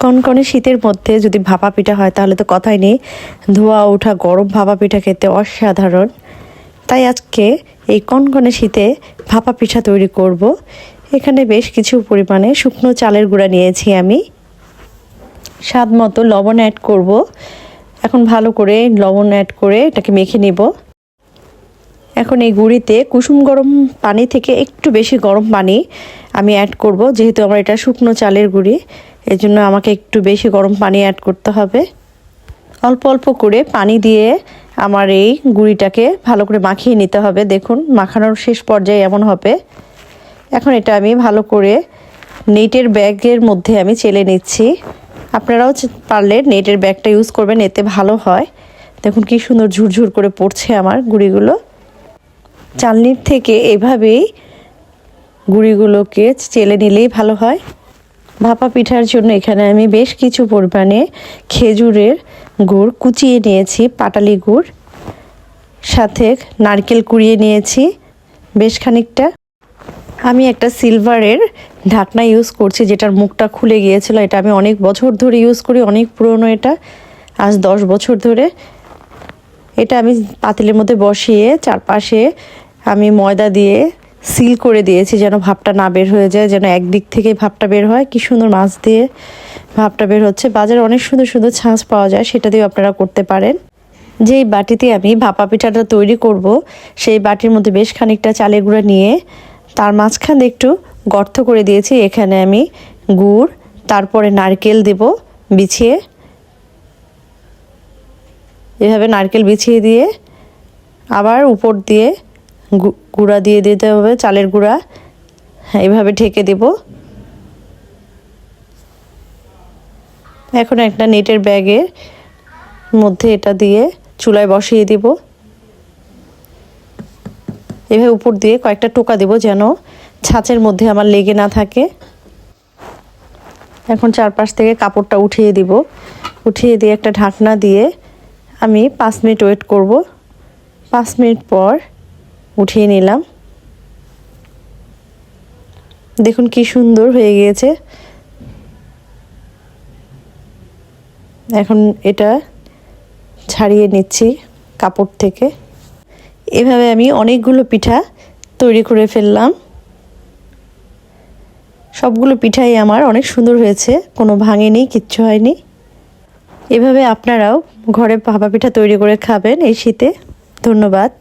কনকনে শীতের মধ্যে যদি ভাপা পিঠা হয়, তাহলে তো কথাই নেই। ধোয়া, ওঠা, গরম ভাপা পিঠা খেতে অসাধারণ। তাই আজকে এই কনকনে শীতে ভাপা পিঠা তৈরি করব। এখানে বেশ কিছু পরিমাণে শুকনো চালের গুঁড়া নিয়েছি আমি। স্বাদ মতো লবণ অ্যাড করব। এখন ভালো করে লবণ অ্যাড করে এটাকে মেখে নিব। এখন এই গুঁড়িতে কুসুম গরম পানি থেকে একটু বেশি গরম পানি আমি অ্যাড করব, যেহেতু আমার এটা শুকনো চালের গুঁড়ি এর জন্য আমাকে একটু বেশি গরম পানি অ্যাড করতে হবে। অল্প অল্প করে পানি দিয়ে আমার এই গুঁড়িটাকে ভালো করে মাখিয়ে নিতে হবে। দেখুন, মাখানোর শেষ পর্যায়ে এমন হবে। এখন এটা আমি ভালো করে নেটের ব্যাগের মধ্যে আমি চেলে নিচ্ছি। আপনারাও পারলে নেটের ব্যাগটা ইউজ করবেন, এতে ভালো হয়। দেখুন কি সুন্দর ঝুরঝুর করে পড়ছে আমার গুঁড়িগুলো। চালনির থেকে এভাবেই গুঁড়িগুলোকে চেলে নিলেই ভালো হয়। ভাপা পিঠার জন্য এখানে আমি বেশ কিছু পরিমাণে খেজুরের গুড় কুচিয়ে নিয়েছি, পাটালি গুড়, সাথে নারকেল কুড়িয়ে নিয়েছি, বেশ খানিকটা। আমি একটা সিলভারের ঢাকনা ইউজ করছি যেটার মুখটা খুলে গিয়েছিল, এটা আমি অনেক বছর ধরে ইউজ করি, অনেক পুরনো এটা, আজ দশ বছর ধরে। এটা আমি পাতিলের মধ্যে বসিয়ে চারপাশে আমি ময়দা দিয়ে সিল করে দিয়েছি যেন ভাপটা না বের হয়ে যায়, যেন একদিক থেকে ভাপটা বের হয়। কি সুন্দর মাছ দিয়ে ভাপটা বের হচ্ছে। বাজারে অনেক সুন্দর সুন্দর ছাঁচ পাওয়া যায়, সেটা দিয়েও আপনারা করতে পারেন। যেই বাটিতে আমি ভাপা পিঠাটা তৈরি করব, সেই বাটির মধ্যে বেশ খানিকটা চালের গুঁড়া নিয়ে তার মাঝখানে একটু গর্ত করে দিয়েছি। এখানে আমি গুড়, তারপরে নারকেল দেব বিছিয়ে। এভাবে নারকেল বিছিয়ে দিয়ে আবার উপর দিয়ে গুঁড়া দিয়ে দিতে হবে, চালের গুঁড়া। হ্যাঁ এভাবে ঢেকে দেব। এখন একটা নেটের ব্যাগের মধ্যে এটা দিয়ে চুলায় বসিয়ে দিব। এভাবে উপর দিয়ে কয়েকটা টোকা দেব যেন ছাঁচের মধ্যে আমার লেগে না থাকে। এখন চারপাশ থেকে কাপড়টা উঠিয়ে দিব। উঠিয়ে দিয়ে একটা ঢাকনা দিয়ে আমি পাঁচ মিনিট ওয়েট করব। পাঁচ মিনিট পর উঠিয়ে নিলাম। দেখুন কি সুন্দর হয়ে গিয়েছে। এখন এটা ছাড়িয়ে নিচ্ছি কাপড় থেকে। এভাবে আমি অনেকগুলো পিঠা তৈরি করে ফেললাম। সবগুলো পিঠাই আমার অনেক সুন্দর হয়েছে, কোনো ভাঙেনি, কিচ্ছু হয়নি। এভাবে আপনারাও ঘরে ভাপা পিঠা তৈরি করে খাবেন এই শীতে। ধন্যবাদ।